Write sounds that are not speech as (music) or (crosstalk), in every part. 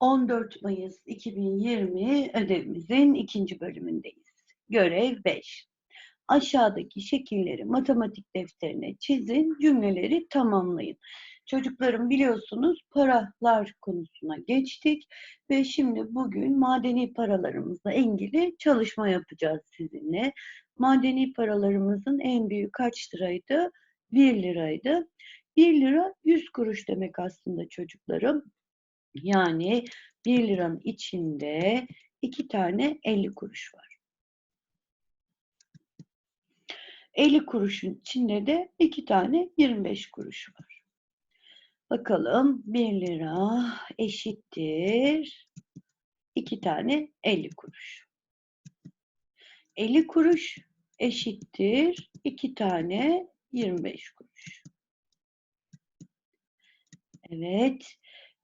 14 Mayıs 2020 ödevimizin ikinci bölümündeyiz. Görev 5. Aşağıdaki şekilleri matematik defterine çizin, cümleleri tamamlayın. Çocuklarım biliyorsunuz paralar konusuna geçtik ve şimdi bugün madeni paralarımızla ilgili çalışma yapacağız sizinle. Madeni paralarımızın en büyük kaç liraydı? 1 liraydı. 1 lira 100 kuruş demek aslında çocuklarım. Yani 1 liranın içinde 2 tane 50 kuruş var. 50 kuruşun içinde de 2 tane 25 kuruş var. Bakalım 1 lira eşittir 2 tane 50 kuruş. 50 kuruş eşittir 2 tane 25 kuruş. Evet.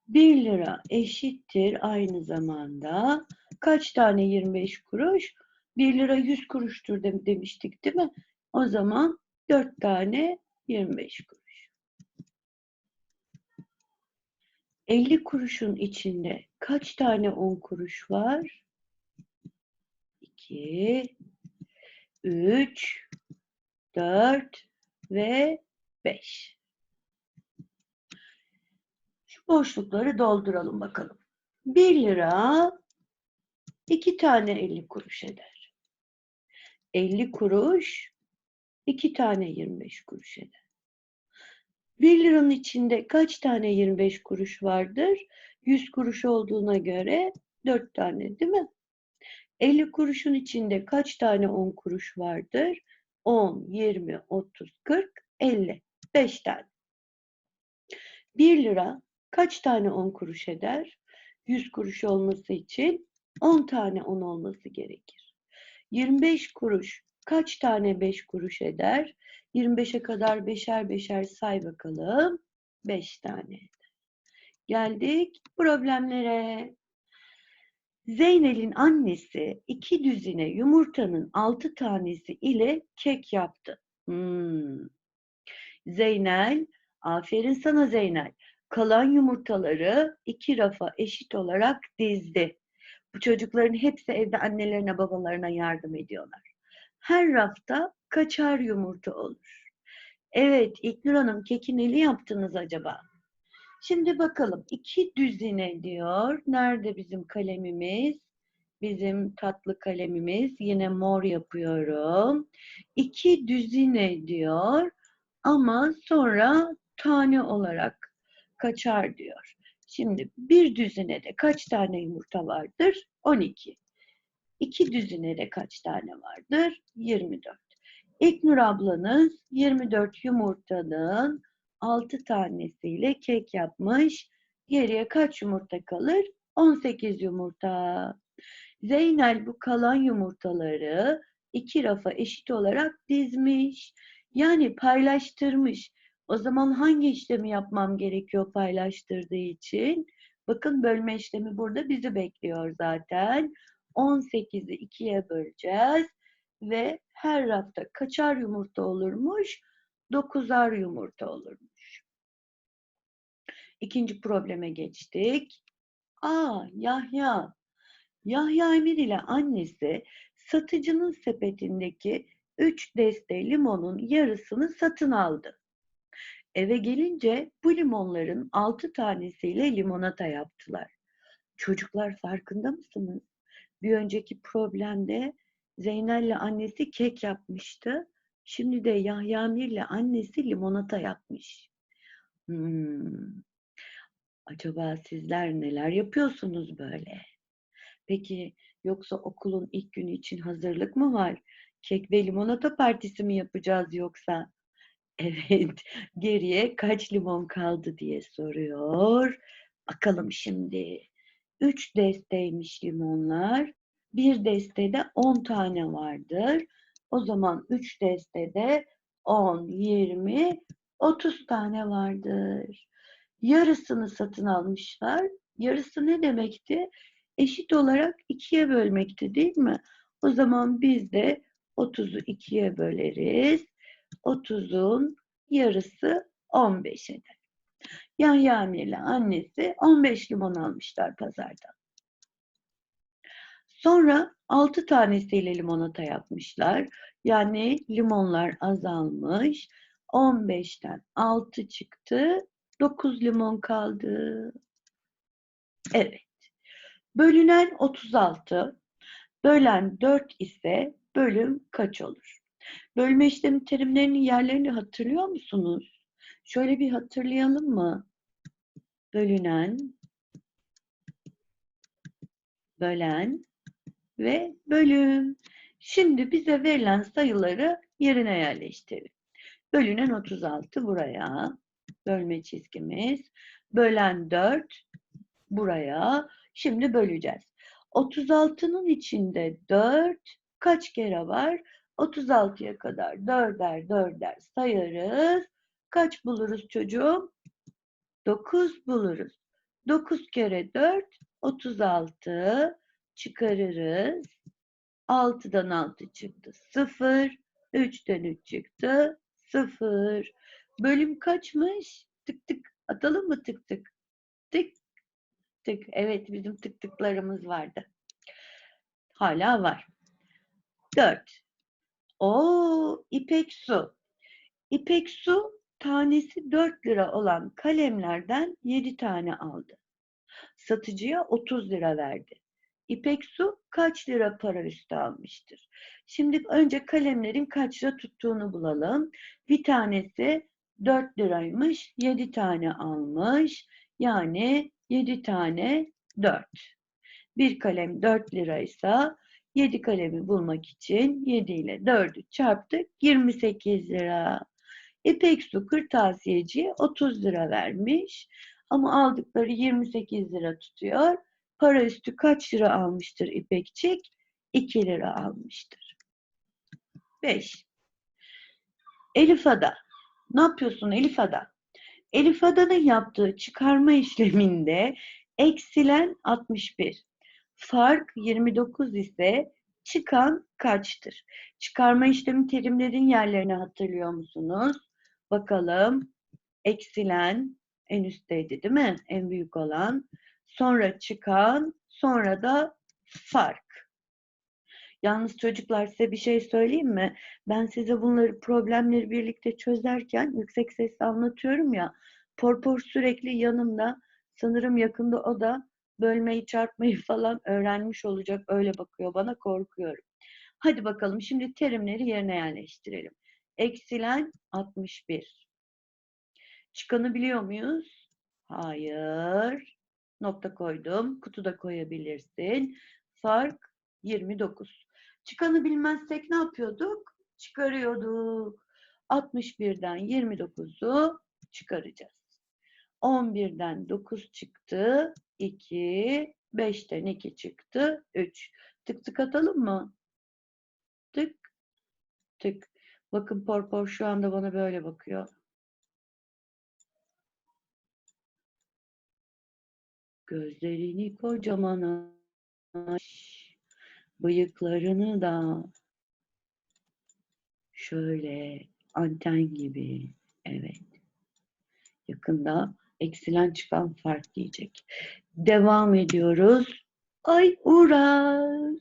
1 lira eşittir aynı zamanda kaç tane 25 kuruş? 1 lira 100 kuruştur demiştik değil mi? O zaman 4 tane 25 kuruş. 50 kuruşun içinde kaç tane 10 kuruş var? 2, 3, 4 ve 5. Boşlukları dolduralım bakalım. 1 lira 2 tane 50 kuruş eder. 50 kuruş 2 tane 25 kuruş eder. 1 liranın içinde kaç tane 25 kuruş vardır? 100 kuruş olduğuna göre 4 tane değil mi? 50 kuruşun içinde kaç tane 10 kuruş vardır? 10, 20, 30, 40, 50. 5 tane. 1 lira kaç tane 10 kuruş eder? 100 kuruş olması için 10 tane 10 olması gerekir. 25 kuruş kaç tane 5 kuruş eder? 25'e kadar beşer beşer say bakalım. 5 tane. Geldik problemlere. Zeynel'in annesi iki düzine yumurtanın altı tanesi ile kek yaptı. Hmm. Zeynel, aferin sana Zeynel. Kalan yumurtaları iki rafa eşit olarak dizdi. Bu çocukların hepsi evde annelerine babalarına yardım ediyorlar. Her rafta kaçar yumurta olur. Evet İlknur Hanım keki neli yaptınız acaba? Şimdi bakalım iki düzine diyor. Nerede bizim kalemimiz? Bizim tatlı kalemimiz. Yine mor yapıyorum. İki düzine diyor. Ama sonra tane olarak kaçar diyor. Şimdi bir düzinede kaç tane yumurta vardır? 12. İki düzinede kaç tane vardır? 24. İlknur ablanız 24 yumurtanın 6 tanesiyle kek yapmış. Geriye kaç yumurta kalır? 18 yumurta. Zeynel bu kalan yumurtaları iki rafa eşit olarak dizmiş. Yani paylaştırmış. O zaman hangi işlemi yapmam gerekiyor paylaştırdığı için? Bakın bölme işlemi burada bizi bekliyor zaten. 18'i ikiye böleceğiz ve her rafta kaçar yumurta olurmuş? 9'ar yumurta olurmuş. İkinci probleme geçtik. Aa Yahya. Yahya Emir ile annesi satıcının sepetindeki 3 deste limonun yarısını satın aldı. Eve gelince bu limonların 6 tanesiyle limonata yaptılar. Çocuklar farkında mısınız? Bir önceki problemde Zeynel ile annesi kek yapmıştı. Şimdi de Yahya Mir ile annesi limonata yapmış. Hmm. Acaba sizler neler yapıyorsunuz böyle? Peki yoksa okulun ilk günü için hazırlık mı var? Kek ve limonata partisi mi yapacağız yoksa? Evet, geriye kaç limon kaldı diye soruyor. Bakalım şimdi. Üç desteymiş limonlar. Bir destede 10 tane vardır. O zaman 3 destede 10, 20, 30 tane vardır. Yarısını satın almışlar. Yarısı ne demekti? Eşit olarak ikiye bölmekti değil mi? O zaman biz de 30'u ikiye böleriz. 30'un yarısı 15 eder. Yahya Emre ile annesi 15 limon almışlar pazardan. Sonra 6 tanesiyle limonata yapmışlar. Yani limonlar azalmış. 15'ten 6 çıktı. 9 limon kaldı. Evet. Bölünen 36. Bölen 4 ise bölüm kaç olur? Bölme işlemi terimlerinin yerlerini hatırlıyor musunuz? Şöyle bir hatırlayalım mı? Bölünen, bölen ve bölüm. Şimdi bize verilen sayıları yerine yerleştirelim. Bölünen 36 buraya. Bölme çizgimiz. Bölen 4 buraya. Şimdi böleceğiz. 36'nın içinde 4 kaç kere var? 36'ya kadar dörder dörder sayarız. Kaç buluruz çocuğum? 9 buluruz. 9 kere 4 36 çıkarırız. 6'dan 6 çıktı 0. 3'ten 3 çıktı 0. Bölüm kaçmış? Tık tık atalım mı tık tık? Tık tık. Evet bizim tık tıklarımız vardı. Hala var. 4. O İpek Su. İpek Su tanesi 4 lira olan kalemlerden 7 tane aldı. Satıcıya 30 lira verdi. İpek Su kaç lira para üstü almıştır? Şimdi önce kalemlerin kaç lira tuttuğunu bulalım. Bir tanesi 4 liraymış, 7 tane almış. Yani 7 tane 4. Bir kalem 4 liraysa 7 kalemi bulmak için 7 ile 4'ü çarptık 28 lira. İpek Su kırtasiyeciye 30 lira vermiş ama aldıkları 28 lira tutuyor. Para üstü kaç lira almıştır İpekçik? 2 lira almıştır. 5. Elif Ada. Ne yapıyorsun Elif Ada? Elif Ada'nın yaptığı çıkarma işleminde eksilen 61. Fark 29 ise çıkan kaçtır? Çıkarma işlemi terimlerin yerlerini hatırlıyor musunuz? Bakalım. Eksilen en üstteydi değil mi? En büyük olan. Sonra çıkan, sonra da fark. Yalnız çocuklar size bir şey söyleyeyim mi? Ben size bunları problemleri birlikte çözerken yüksek sesle anlatıyorum ya. Porpor sürekli yanımda. Sanırım yakında o da bölmeyi çarpmayı (laughs) falan öğrenmiş olacak. Öyle bakıyor bana korkuyorum. Hadi bakalım şimdi terimleri yerine yerleştirelim. Eksilen 61. Çıkanı biliyor muyuz? Hayır. Nokta koydum. Kutuda koyabilirsin. Fark 29. Çıkanı bilmezsek ne yapıyorduk? Çıkarıyorduk. 61'den 29'u çıkaracağız. 11'den 9 çıktı. 2. 5'ten 2 çıktı. 3. Tık tık atalım mı? Tık. Tık. Bakın Porpor şu anda bana böyle bakıyor. Gözlerini kocaman aç. Bıyıklarını da şöyle anten gibi. Evet. Yakında eksilen çıkan fark diyecek. Devam ediyoruz. Ay Uraz.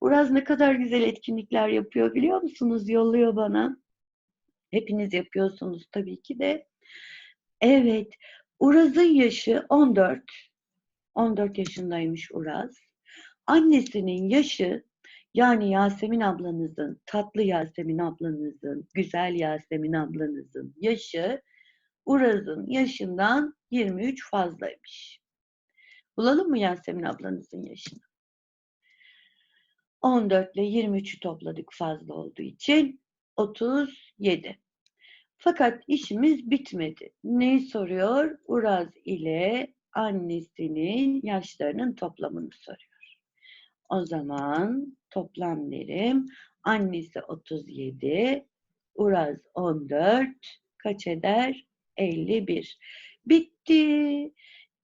Uraz ne kadar güzel etkinlikler yapıyor biliyor musunuz? Yolluyor bana. Hepiniz yapıyorsunuz tabii ki de. Evet. Uraz'ın yaşı 14. 14 yaşındaymış Uraz. Annesinin yaşı yani Yasemin ablanızın, tatlı Yasemin ablanızın, güzel Yasemin ablanızın yaşı Uraz'ın yaşından 23 fazlaymış. Bulalım mı Yasemin ablanızın yaşını? 14 ile 23'ü topladık fazla olduğu için 37. Fakat işimiz bitmedi. Neyi soruyor? Uraz ile annesinin yaşlarının toplamını soruyor. O zaman toplam derim. Annesi 37, Uraz 14, kaç eder? 51. Bitti.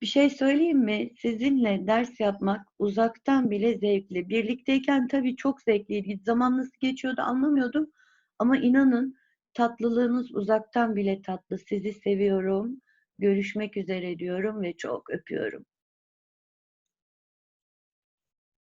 Bir şey söyleyeyim mi? Sizinle ders yapmak uzaktan bile zevkli. Birlikteyken tabii çok zevkliydi. Zaman nasıl geçiyordu anlamıyordum. Ama inanın tatlılığınız uzaktan bile tatlı. Sizi seviyorum. Görüşmek üzere diyorum ve çok öpüyorum.